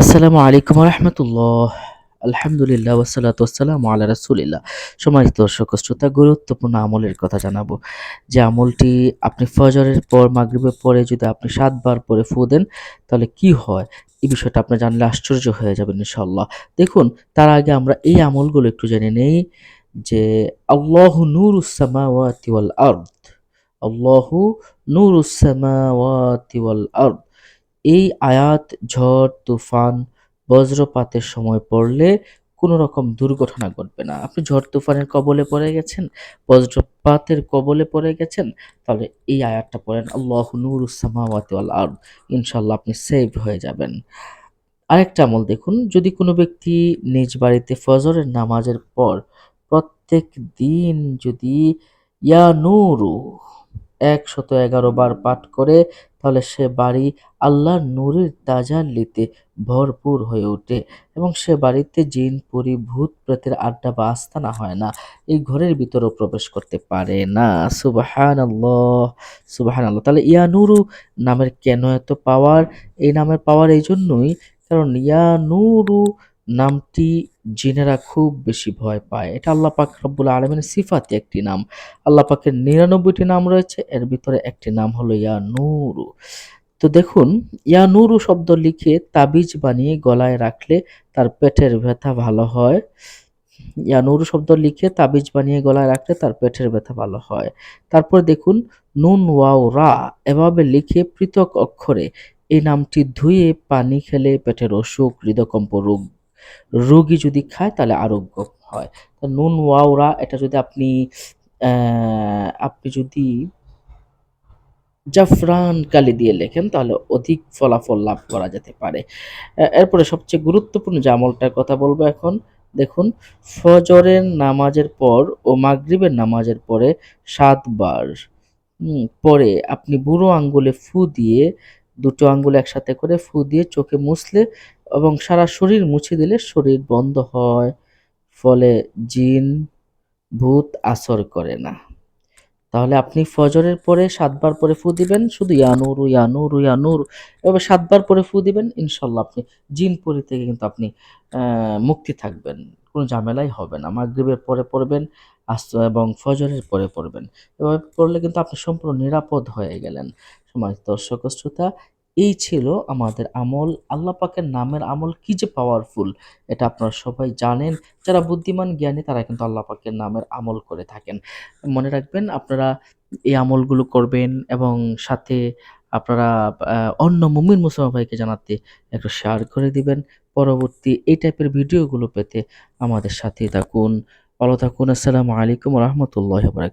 আসসালামু আলাইকুম রহমতুল্লাহ আলহামদুলিল্লাহ ওসালাত ওসালাম আল্লাহ রাসুলিল্লাহ। সম্মানিত দর্শক শ্রোতা, গুরুত্বপূর্ণ আমলের কথা জানাব। যে আমলটি আপনি ফজরের পর, মাগরিবের পরে যদি আপনি সাতবার পরে ফু দেন, তাহলে কি হয়? এই বিষয়টা আপনি জানলে আশ্চর্য হয়ে যাবেন ইনশাল্লাহ দেখুন, তার আগে আমরা এই আমলগুলো একটু জেনে নেই যে আল্লাহ নূর উসামাওয়াতি ওয়াল আরদ। আল্লাহু নূর উসামাওয়াতি ওয়াল আরদ। এই আয়াত, ঝড়, তুফান, বজ্রপাতের সময় পড়লে কোনো রকম দুর্ঘটনা ঘটবে না। আপনি ঝড়, তুফানের কবলে পড়ে গেছেন, বজ্রপাতের কবলে পড়ে গেছেন, তাহলে এই আয়াতটা পড়েন, আল্লাহ নুরুসামাওয়াতি ওয়াল আরদ ইনশাল্লাহ আপনি সেভ হয়ে যাবেন। আরেকটা আমল দেখুন, যদি কোনো ব্যক্তি নিজ বাড়িতে ফজরের নামাজের পর প্রত্যেক দিন যদি ইয়া নূরু একশত এগারো বার পাঠ করে, তাহলে সে বাড়ি আল্লাহর নূরের তাজাল্লিতে ভরপুর হয়ে ওঠে এবং সে বাড়িতে জিন, পরি, ভূত প্রেতের আড্ডা বা আস্তানা হয় না। এই ঘরের ভিতরেও প্রবেশ করতে পারে না। সুবাহান আল্লাহ সুবাহান আল্লাহ তাহলে ইয়া নুরু নামের কেন এত পাওয়ার এই নামের পাওয়ার এই জন্যই কারণ ইয়া নুরু নামটি জিনেরা খুব বেশি ভয় পায়। এটা আল্লাহ পাক রব্বুল আলমিনের সিফাতে একটি নাম। আল্লাহ পাকের নিরানব্বইটি নাম রয়েছে, এর ভিতরে একটি নাম হলো ইয়া নুরু তো দেখুন ইয়া নুরু শব্দ লিখে তাবিজ বানিয়ে গলায় রাখলে তার পেটের ব্যথা ভালো হয়। ইয়া নুরু শব্দ লিখে তাবিজ বানিয়ে গলায় রাখলে তার পেটের ব্যথা ভালো হয়। তারপর দেখুন, নুন ওয়াও রা এভাবে লিখে পৃথক অক্ষরে এই নামটি ধুয়ে পানি খেলে পেটের অসুখ, হৃদকম্প, রোগ রোগী যদি খায় তাহলে আরোগ্য হয়। তো নুন ওয়াওরা, এটা যদি আপনি আপনি যদি জাফরান কালি দিয়ে লেখেন তাহলে অধিক ফলাফল লাভ করা যেতে পারে। এরপরে সবচেয়ে গুরুত্বপূর্ণ যে আমলটার কথা বলব এখন, দেখুন, ফজরের নামাজের পর ও মাগরিবের নামাজের পরে সাতবার পরে আপনি বুড়ো আঙ্গুলে ফু দিয়ে, দুটো আঙ্গুল একসাথে করে ফু দিয়ে চোখে মুছলে এবং সারা শরীর মুছে দিলে শরীর বন্ধ হয়, ফলে জিন, ভূত আসর করে না। তাহলে আপনি ফজরের পরে সাতবার পরে ফু দিবেন, শুধু ইয়ানুর ইয়ানুর ইয়ানুর এভাবে সাতবার পরে ফু দিবেন, ইনশাল্লাহ আপনি জিন পরি থেকে কিন্তু আপনি মুক্তি থাকবেন। কোনো ঝামেলাই হবে না। মাগরীবের পরে পড়বেন এবং ফজরের পরে পড়বেন। এভাবে পড়লে কিন্তু আপনি সম্পূর্ণ নিরাপদ হয়ে গেলেন। সমাজ দর্শক শ্রোতা এই ছিল আমাদের আমল। আল্লাহ পাকের নামের আমল কি যে পাওয়ারফুল এটা আপনারা সবাই জানেন। যারা বুদ্ধিমান, জ্ঞানী, তারা কিন্তু আল্লাহ পাকের নামের আমল করে থাকেন। মনে রাখবেন, আপনারা এই আমলগুলো করবেন এবং সাথে আপনারা অন্য মুমিন মুসলমান ভাইকে জানাতে একটু শেয়ার করে দিবেন। পরবর্তী এই টাইপের ভিডিওগুলো পেতে আমাদের সাথে থাকুন। ভালো থাকুন। আসসালামু আলাইকুম রহমতুল্লাহ